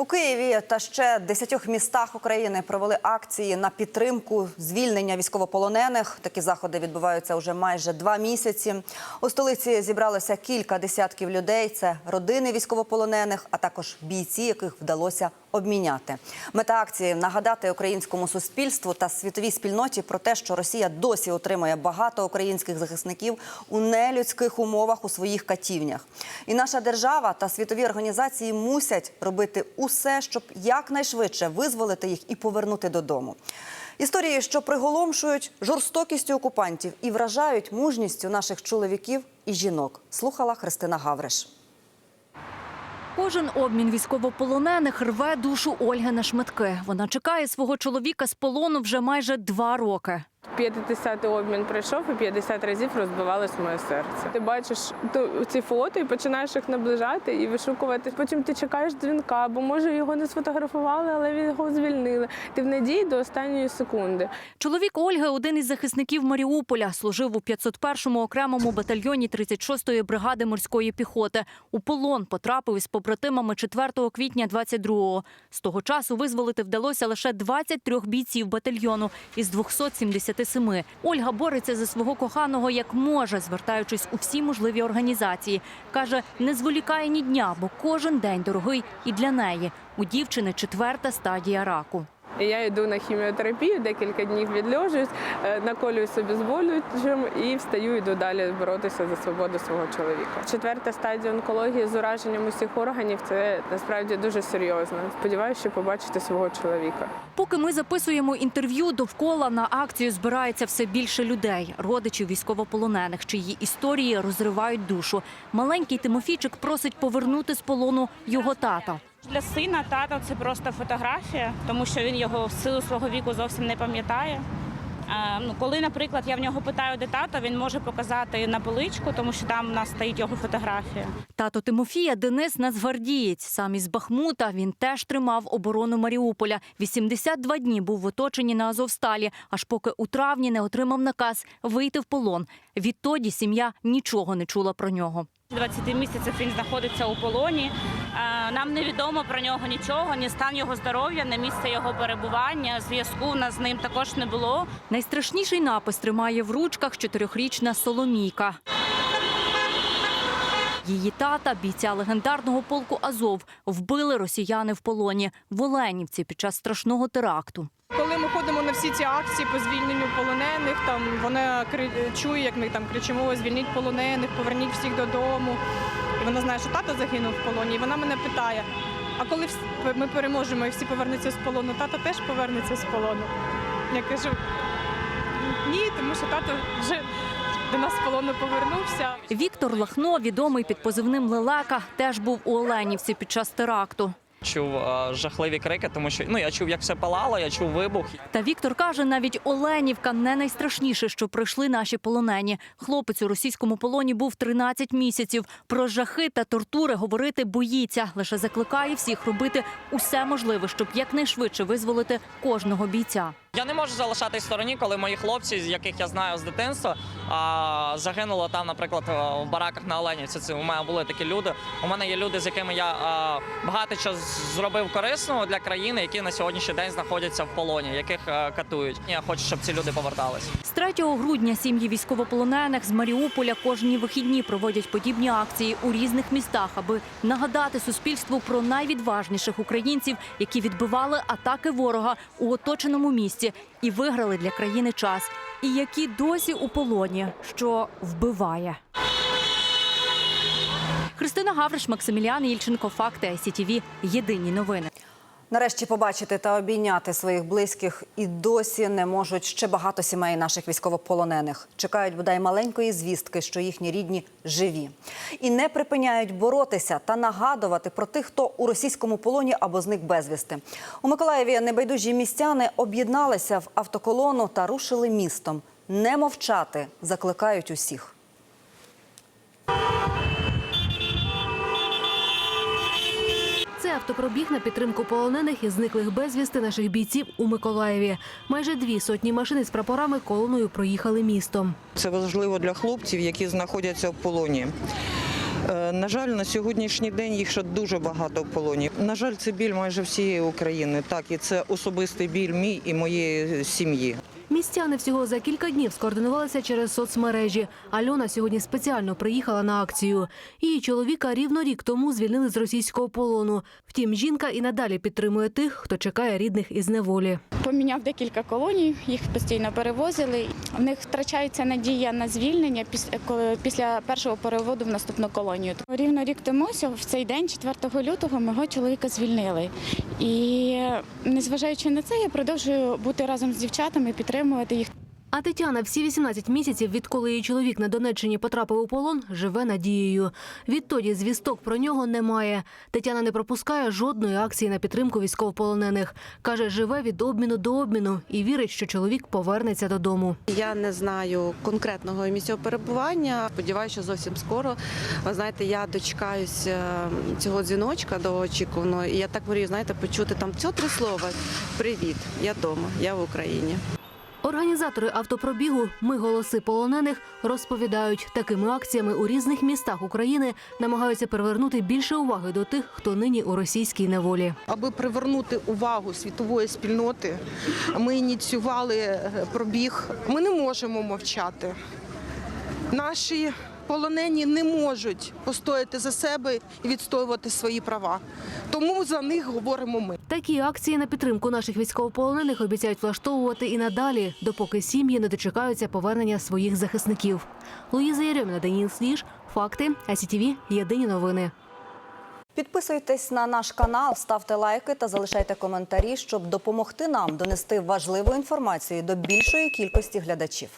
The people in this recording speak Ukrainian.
У Києві та ще десятьох містах України провели акції на підтримку звільнення військовополонених. Такі заходи відбуваються вже майже два місяці. У столиці зібралося кілька десятків людей. Це родини військовополонених, а також бійці, яких вдалося обміняти. Мета акції нагадати українському суспільству та світовій спільноті про те, що Росія досі утримує багато українських захисників у нелюдських умовах у своїх катівнях. І наша держава та світові організації мусять робити усе, щоб якнайшвидше визволити їх і повернути додому. Історії, що приголомшують жорстокістю окупантів і вражають мужністю наших чоловіків і жінок, слухала Христина Гавриш. Кожен обмін військовополонених рве душу Ольги на шматки. Вона чекає свого чоловіка з полону вже майже два роки. 50-й обмін пройшов і 50 разів розбивалось моє серце. Ти бачиш ці фото і починаєш їх наближати і вишукувати. Потім ти чекаєш дзвінка, бо може його не сфотографували, але його звільнили. Ти в надії до останньої секунди. Чоловік Ольги один із захисників Маріуполя, служив у 501-му окремому батальйоні 36-ї бригади морської піхоти. У полон потрапив із побратимами 4 квітня 22-го. З того часу визволити вдалося лише 23 бійців батальйону із 277. Ольга бореться за свого коханого як може, звертаючись у всі можливі організації. Каже, не зволікає ні дня, бо кожен день дорогий і для неї. У дівчини четверта стадія раку. І я йду на хіміотерапію, декілька днів відльожуюсь, е, наколюю собі зболюючим і встаю, йду далі боротися за свободу свого чоловіка. Четверта стадія онкології з ураженням усіх органів це насправді дуже серйозно. Сподіваюся, що побачити свого чоловіка. Поки ми записуємо інтерв'ю, довкола на акцію збирається все більше людей, родичів військовополонених, чиї історії розривають душу. Маленький Тимофійчик просить повернути з полону його тата. Для сина тата це просто фотографія, тому що він його в силу свого віку зовсім не пам'ятає. Е, Ну, коли, наприклад, я в нього питаю, де тато, він може показати на поличку, тому що там у нас стоїть його фотографія. Тато Тимофія Денис Нацгвардієць. Сам із Бахмута він теж тримав оборону Маріуполя. 82 дні був в оточенні на Азовсталі, аж поки у травні не отримав наказ вийти в полон. Відтоді сім'я нічого не чула про нього. 20 місяців він знаходиться у полоні. Нам невідомо про нього нічого, ні стан його здоров'я, ні місце його перебування. Зв'язку у нас з ним також не було. Найстрашніший напис тримає в ручках чотирьохрічна Соломійка. Її тата, бійця легендарного полку Азов, вбили росіяни в полоні в Оленівці під час страшного теракту. Коли ми ходимо на всі ці акції по звільненню полонених, там вона чує, як ми там кричимо: звільніть полонених, поверніть всіх додому. Вона знає, що тато загинув в полоні. І вона мене питає: а коли ми переможемо і всі повернуться з полону, тато теж повернеться з полону. Я кажу, ні, тому що тато вже до нас з полону повернувся. Віктор Лахно, відомий під позивним Лелека, теж був у Оленівці під час теракту. Чув е, жахливі крики, тому що ну я чув, як все палало, я чув вибух. Та Віктор каже, навіть Оленівка не найстрашніше, що пройшли наші полонені. Хлопець у російському полоні був 13 місяців. Про жахи та тортури говорити боїться. Лише закликає всіх робити усе можливе, щоб якнайшвидше визволити кожного бійця. Я не можу залишатись в стороні, коли мої хлопці, з яких я знаю з дитинства, а, загинуло там, наприклад, в бараках на Оленівці. Це у мене були такі люди. У мене є люди, з якими я багато чого зробив корисного для країни, які на сьогоднішній день знаходяться в полоні, яких е, катують. Я хочу, щоб ці люди повертались. З 3 грудня сім'ї військовополонених з Маріуполя кожні вихідні проводять подібні акції у різних містах, аби нагадати суспільству про найвідважніших українців, які відбивали атаки ворога у оточеному місті і виграли для країни час, і які досі у полоні, що вбиває. Христина Гавриш, Максиміліан Ільченко, Факти СІТІВІ. Єдині новини. Нарешті побачити та обійняти своїх близьких і досі не можуть ще багато сімей наших військовополонених. Чекають бодай маленької звістки, що їхні рідні живі, і не припиняють боротися та нагадувати про тих, хто у російському полоні або зник безвісти. У Миколаєві небайдужі містяни об'єдналися в автоколону та рушили містом. Не мовчати закликають усіх. Автопробіг на підтримку полонених і зниклих безвісти наших бійців у Миколаєві. Майже дві сотні машин із прапорами колоною проїхали містом. Це важливо для хлопців, які знаходяться в полоні. Е, На жаль, на сьогоднішній день їх ще дуже багато в полоні. На жаль, це біль майже всієї України. Так, і це особистий біль мій і моєї сім'ї. Містяни всього за кілька днів скоординувалися через соцмережі. Альона сьогодні спеціально приїхала на акцію. Її чоловіка рівно рік тому звільнили з російського полону. Втім, жінка і надалі підтримує тих, хто чекає рідних із неволі. Поміняв декілька колоній, їх постійно перевозили. В них втрачається надія на звільнення після, першого переводу в наступну колонію. Рівно рік тому, в цей день, 4 лютого, мого чоловіка звільнили. І незважаючи на це, я продовжую бути разом з дівчатами, підтримувати їх. А Тетяна всі 18 місяців, відколи її чоловік на Донеччині потрапив у полон, живе надією. Відтоді звісток про нього немає. Тетяна не пропускає жодної акції на підтримку військовополонених. Каже, живе від обміну до обміну і вірить, що чоловік повернеться додому. Я не знаю конкретного місця перебування. Сподіваюся, що зовсім скоро. Ви знаєте, я дочекаюсь е, цього дзвіночка довгоочікуваного, і я так мрію, знаєте, почути там цього три слова. Привіт, я вдома, я в Україні. Організатори автопробігу Ми голоси полонених розповідають, такими акціями у різних містах України намагаються привернути більше уваги до тих, хто нині у російській неволі. Аби привернути увагу світової спільноти, ми ініціювали е, пробіг. Ми не можемо мовчати. Наші полонені не можуть постояти за себе і відстоювати свої права. Тому за них говоримо ми. Такі акції на підтримку наших військовополонених обіцяють влаштовувати і надалі, допоки сім'ї не дочекаються повернення своїх захисників. Луїза Єрьоміна, Даніл Сліж, Факти, АСІТІВІ, Єдині новини. Підписуйтесь на наш канал, ставте лайки та залишайте коментарі, щоб допомогти нам донести важливу інформацію до більшої кількості глядачів.